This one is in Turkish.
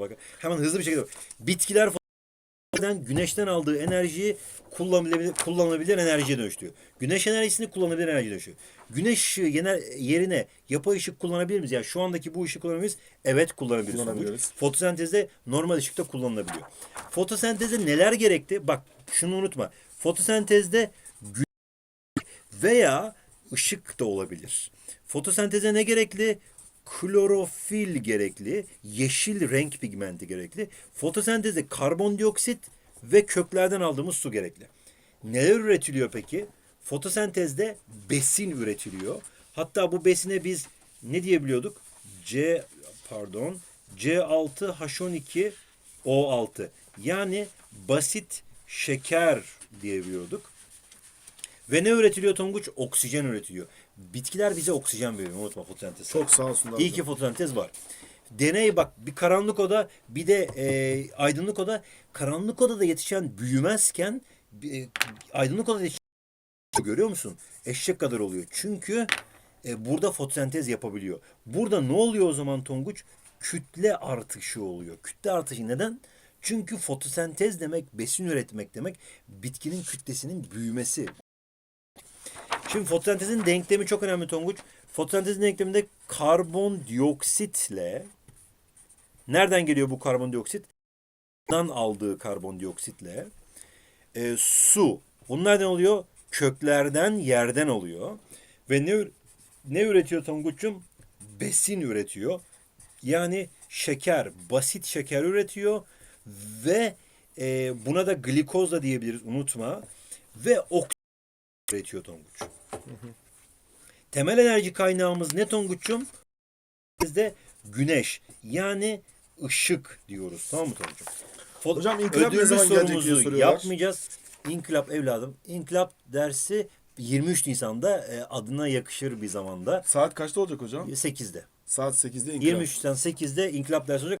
Bak, hemen hızlı bir şekilde. Bitkiler fotosentezden güneşten aldığı enerjiyi kullanılabilir, kullanılabilir enerjiye dönüştürüyor. Güneş enerjisini kullanılabilir enerjiye dönüştürüyor. Güneş ışığı yener- yerine yapay ışık kullanabilir miyiz? Yani şu andaki bu ışığı kullanabilir miyiz? Evet kullanabiliriz. Kullanabiliriz. Fotosentezde normal ışıkta kullanılabiliyor. Fotosentezde neler gerekti? Bak şunu unutma. Fotosentezde gü- veya ışık da olabilir. Fotosenteze ne gerekli? Klorofil gerekli, yeşil renk pigmenti gerekli. Fotosentezde karbondioksit ve köklerden aldığımız su gerekli. Neler üretiliyor peki? Fotosentezde besin üretiliyor. Hatta bu besine biz ne diyebiliyorduk? C pardon C6H12 O6 yani basit şeker diyebiliyorduk. Ve ne üretiliyor Tonguç? Oksijen üretiliyor. Bitkiler bize oksijen veriyor. Unutma fotosentez. Çok sağ olsunlar. İyi ki fotosentez var. Deney bak bir karanlık oda bir de e, aydınlık oda. Karanlık odada yetişen büyümezken e, aydınlık odada yetişen görüyor musun? Eşek kadar oluyor. Çünkü e, burada fotosentez yapabiliyor. Burada ne oluyor o zaman Tonguç? Kütle artışı oluyor. Kütle artışı neden? Çünkü fotosentez demek besin üretmek demek. Bitkinin kütlesinin büyümesi. Şimdi fotosentezin denklemi çok önemli Tonguç. Fotosentezin denkleminde karbondioksitle nereden geliyor bu karbondioksit? Dan aldığı karbondioksitle e, su. Bunlar nereden oluyor? Köklerden, yerden oluyor. Ve ne ne üretiyor Tonguç'um? Besin üretiyor. Yani şeker, basit şeker üretiyor ve e, buna da glikoz da diyebiliriz unutma. Ve oksijen üretiyor Tonguç. Temel enerji kaynağımız ne Tonguç'um? Bizde güneş yani ışık diyoruz. Tamam mı Tonguç'um? Fo- Hocam inkılap ne zaman gelecek diye soruyorlar. yapmayacağız. İnkılap evladım. İnkılap dersi 23 Nisan'da e, adına yakışır bir zamanda. Saat kaçta olacak hocam? 8'de. Saat 8'de inkılap. 23 Nisan 8'de inkılap dersi olacak.